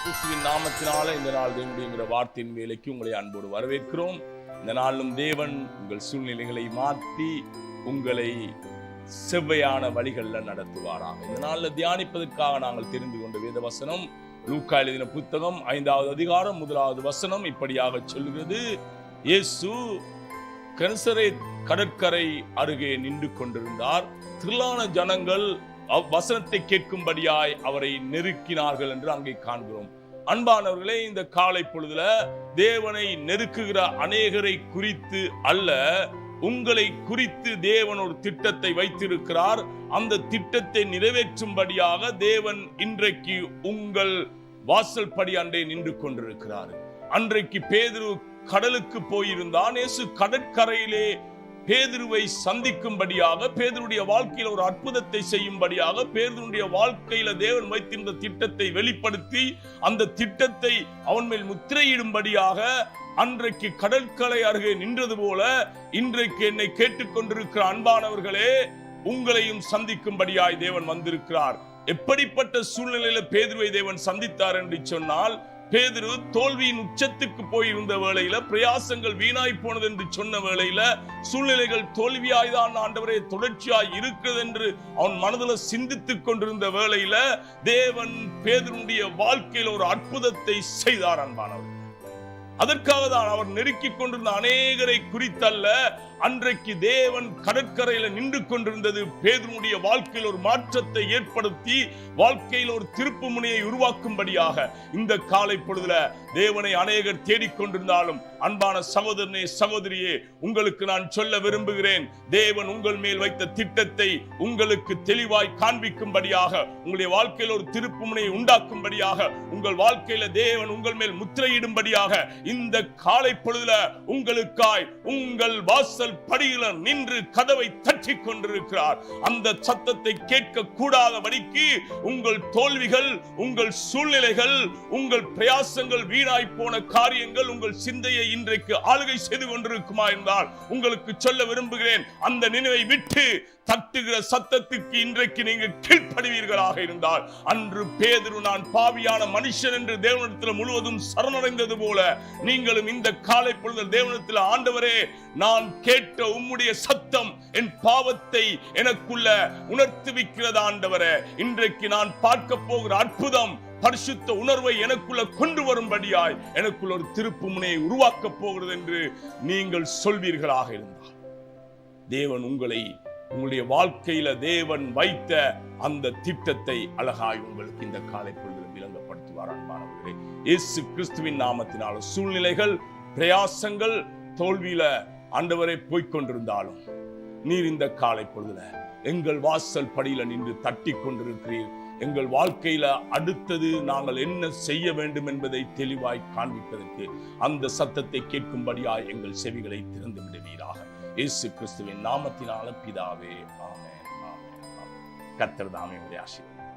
கிறிஸ்துவின் நாமத்தினால இந்த நாள் தேவனுடைய வார்த்தையின் வேலைக்கு உங்களை அன்போடு வரவேற்கிறோம். இந்த நாளும் தேவன் உங்கள் சூழ்நிலைகளை மாற்றி உங்களை செவ்வையான வழிகளில் நடத்துவாராம் இந்த நாளில் தியானிப்பதற்காக நாங்கள் தெரிந்து கொண்ட வேத வசனம் லூக்கா எழுதின புத்தகம் ஐந்தாவது அதிகாரம் முதலாவது வசனம் இப்படியாக சொல்கிறது. இயேசு கன்சரை கடற்கரை அருகே நின்று கொண்டிருந்தார். திரளான ஜனங்கள் வசனத்தை கேட்கும்படியாய் அவரை நெருக்கினார்கள் என்று அங்கே காண்கிறோம். அன்பானவர்களே இந்த காலை பொழுதுல தேவனை நெருக்குகிற அநேகரை குறித்து அல்ல உங்களை குறித்து தேவன் ஒரு திட்டத்தை வைத்திருக்கிறார். அந்த திட்டத்தை நிறைவேற்றும்படியாக தேவன் இன்றைக்கு உங்கள் வாசல் படி அன்றே நின்று கொண்டிருக்கிறார். அன்றைக்கு பேதுரு கடலுக்கு போயிருந்தான். இயேசு கடற்கரையிலே பேதுருவை சந்திக்கும்படியாக பேதுருடைய வாழ்க்கையில் ஒரு அற்புதத்தை செய்யும்படியாக பேதருடைய வாழ்க்கையில தேவன் வைத்திருந்த திட்டத்தை வெளிப்படுத்தி அந்த திட்டத்தை அவன் மேல் முத்திரையிடும்படியாக அன்றைக்கு கடற்கரை அருகே நின்றது போல இன்றைக்கு என்னை கேட்டுக்கொண்டிருக்கிற அன்பானவர்களே உங்களையும் சந்திக்கும்படியாய் தேவன் வந்திருக்கிறார். எப்படிப்பட்ட சூழ்நிலையில பேதுருவை தேவன் சந்தித்தார் என்று சொன்னால் பேதுரு தோல்வியின் உச்சத்துக்கு போயிருந்த வேளையில பிரயாசங்கள் வீணாய் போனது என்று சொன்ன வேளையில சூழ்நிலைகள் தோல்வியாய்தான் ஆண்டவரே தொடர்ச்சியாய் இருக்கிறது என்று அவன் மனதில் சிந்தித்துக் கொண்டிருந்த வேளையில தேவன் பேதருடைய வாழ்க்கையில் ஒரு அற்புதத்தை செய்தார் அன்பானவர். அதற்காக தான் அவர் நெருக்கிக் கொண்டிருந்த அநேகரை குறித்தல்ல. அன்றைக்கு தேவன் கடற்கரையில நின்று கொண்டிருந்தது. பேதனுடைய வாழ்க்கையில் ஒரு மாற்றத்தை ஏற்படுத்தி வாழ்க்கையில் ஒரு திருப்பு முனையை உருவாக்கும்படியாக இந்த காலை பொழுதுல தேவனை அநேகர் தேடிக்கொண்டிருந்தாலும் அன்பான சகோதரனே சகோதரியே உங்களுக்கு நான் சொல்ல விரும்புகிறேன் தேவன் உங்கள் மேல் வைத்த திட்டத்தை உங்களுக்கு தெளிவாய் காண்பிக்கும்படியாக உங்களுடைய வாழ்க்கையில் ஒரு திருப்பு முனையை உண்டாக்கும்படியாக உங்கள் வாழ்க்கையில தேவன் உங்கள் மேல் முத்திரையிடும்படியாக இந்த காலை பொழுதுல உங்களுக்காய் உங்கள் வாசல் படியில நின்று கதவை மிரட்டி கொண்டிருக்கிறார். அந்த சத்தத்தை கேட்க கூடாதபடிக்கு உங்கள் தோல்விகள் உங்கள் சூழ்நிலைகள் உங்கள் பிரயாசங்கள் வீணாய் போன காரியங்கள் உங்கள் சிந்தையை இன்றைக்கு ஆளுகை செய்து கொண்டிருக்குமா என்றால் உங்களுக்கு சொல்ல விரும்புகிறேன். அந்த நினைவை விட்டு தட்டுகிற சத்தத்துக்கு இன்றைக்கு நீங்கள் கீழ்ப்படுவீர்களாக இருந்தால். அன்று பேதுரு நான் பாவியான மனுஷன் என்று தேவனத்தில் முழுவதும் சரணடைந்தது போல நீங்களும் இந்த காலை பொழுது தேவனத்தில் ஆண்டவரே நான் கேட்ட உம்முடைய சத்தம் என் பாவத்தை எனக்குள்ள உணர்த்துவிக்கிறது ஆண்டவரே. இன்றைக்கு நான் பார்க்க போகிற அற்புதம் பரிசுத்த உணர்வை எனக்குள்ள கொண்டு வரும்படியாய் எனக்குள்ள ஒரு திருப்பு முனையை உருவாக்கப் போகிறது என்று நீங்கள் சொல்வீர்களாக இருந்தால். தேவன் உங்களை உங்களுடைய வாழ்க்கையில தேவன் வைத்த அந்த திட்டத்தை அழகாய் உங்களுக்கு இந்த காலை பொழுது விளங்கப்படுத்துவார் அன்பானவர்களே இயேசு கிறிஸ்துவின் நாமத்தினால சூழ்நிலைகள் பிரயாசங்கள் தோல்வியில ஆண்டவரை போய்கொண்டிருந்தாலும் நீர் இந்த காலை பொழுதுல எங்கள் வாசல் படியில நின்று தட்டி கொண்டிருக்கிறீர். எங்கள் வாழ்க்கையில அடுத்தது நாங்கள் என்ன செய்ய வேண்டும் என்பதை தெளிவாய் காண்பிப்பதற்கு அந்த சத்தத்தை கேட்கும்படியாய் எங்கள் செவிகளை திறந்து விடுவீராக. இயேசு கிறிஸ்துவின் நாமத்தினால பிதாவே ஆமே ஆமென் கர்த்தர் தாமே உடைய ஆசீர்வாதம்.